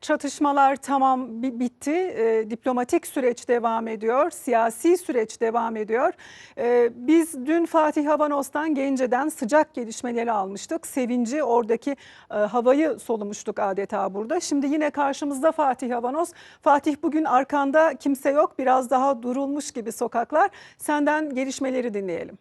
Çatışmalar tamam bi- bitti. Ee, diplomatik süreç devam ediyor. Siyasi süreç devam ediyor. Ee, biz dün Fatih Havanos'tan Gence'den sıcak gelişmeleri almıştık. Sevinci oradaki e, havayı solumuştuk adeta burada. Şimdi yine karşımızda Fatih Havanos. Fatih bugün arkanda kimse yok. Biraz daha durulmuş gibi sokaklar. Senden gelişmeleri dinleyelim.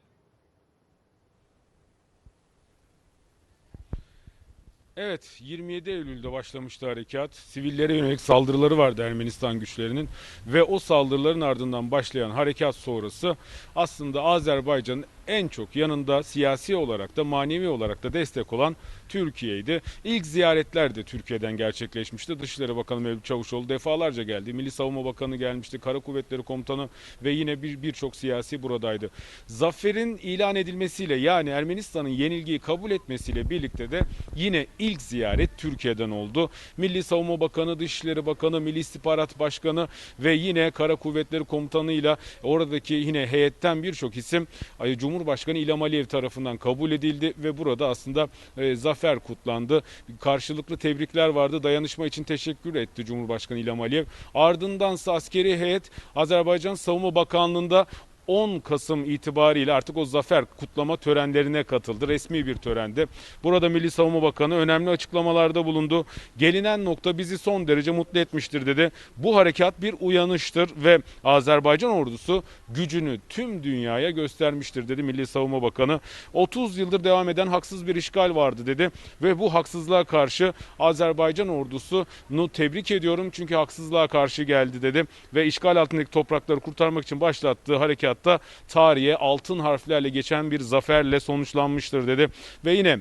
Evet 27 Eylül'de başlamıştı harekat. Sivillere yönelik saldırıları vardı Ermenistan güçlerinin ve o saldırıların ardından başlayan harekat sonrası aslında Azerbaycan'ın en çok yanında siyasi olarak da manevi olarak da destek olan Türkiye'ydi. İlk ziyaretler de Türkiye'den gerçekleşmişti. Dışişleri Bakanı Mevlüt Çavuşoğlu defalarca geldi. Milli Savunma Bakanı gelmişti. Kara Kuvvetleri Komutanı ve yine bir birçok siyasi buradaydı. Zaferin ilan edilmesiyle yani Ermenistan'ın yenilgiyi kabul etmesiyle birlikte de yine ilk ziyaret Türkiye'den oldu. Milli Savunma Bakanı, Dışişleri Bakanı, Milli İstihbarat Başkanı ve yine Kara Kuvvetleri Komutanı'yla oradaki yine heyetten birçok isim ay, Cumhurbaşkanı İlham Aliyev tarafından kabul edildi ve burada aslında e, zafer kutlandı. Karşılıklı tebrikler vardı. Dayanışma için teşekkür etti Cumhurbaşkanı İlham Aliyev. Ardındansa askeri heyet Azerbaycan Savunma Bakanlığı'nda 10 Kasım itibariyle artık o zafer kutlama törenlerine katıldı. Resmi bir törende. Burada Milli Savunma Bakanı önemli açıklamalarda bulundu. Gelinen nokta bizi son derece mutlu etmiştir dedi. Bu harekat bir uyanıştır ve Azerbaycan ordusu gücünü tüm dünyaya göstermiştir dedi Milli Savunma Bakanı. 30 yıldır devam eden haksız bir işgal vardı dedi ve bu haksızlığa karşı Azerbaycan ordusunu tebrik ediyorum çünkü haksızlığa karşı geldi dedi ve işgal altındaki toprakları kurtarmak için başlattığı harekatta tarihe altın harflerle geçen bir zaferle sonuçlanmıştır dedi. Ve yine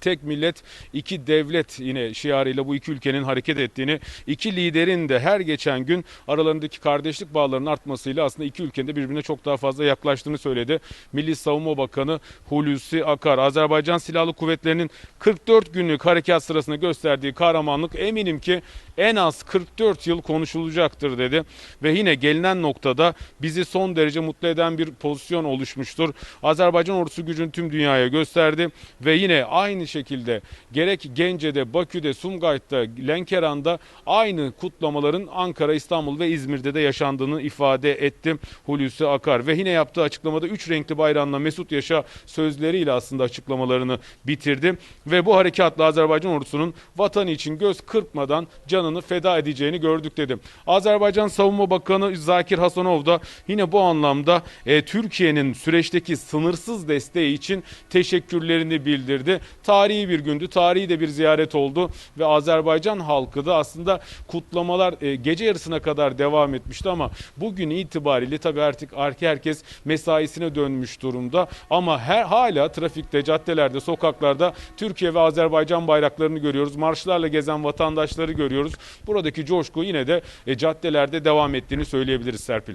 tek millet iki devlet yine şiarıyla bu iki ülkenin hareket ettiğini, iki liderin de her geçen gün aralarındaki kardeşlik bağlarının artmasıyla aslında iki ülkenin de birbirine çok daha fazla yaklaştığını söyledi. Milli Savunma Bakanı Hulusi Akar, Azerbaycan Silahlı Kuvvetleri'nin 44 günlük harekat sırasında gösterdiği kahramanlık eminim ki en az 44 yıl konuşulacaktır dedi. Ve yine gelinen noktada bizi son derece mutlu eden bir pozisyon oluşmuştur. Azerbaycan ordusu gücünü tüm dünyaya gösterdi ve yine aynı şekilde gerek Gence'de, Bakü'de, Sumgayit'ta, Lenkeran'da aynı kutlamaların Ankara, İstanbul ve İzmir'de de yaşandığını ifade etti Hulusi Akar. Ve yine yaptığı açıklamada üç renkli bayrağınla Mesut Yaşa sözleriyle aslında açıklamalarını bitirdi. Ve bu harekatla Azerbaycan ordusunun vatanı için göz kırpmadan canını feda edeceğini gördük dedim. Azerbaycan Savunma Bakanı Zakir Hasanov da yine bu anlamda e, Türkiye'nin süreçteki sınırsız desteği için teşekkürlerini bildirdi. Tarihi bir gündü, tarihi de bir ziyaret oldu ve Azerbaycan halkı da aslında kutlamalar e, gece yarısına kadar devam etmişti ama bugün itibariyle tabii artık herkes mesaisine dönmüş durumda ama her hala trafikte, caddelerde, sokaklarda Türkiye ve Azerbaycan bayraklarını görüyoruz. Marşlarla gezen vatandaşları görüyoruz. Buradaki coşku yine de e, caddelerde devam ettiğini söyleyebiliriz Serpil.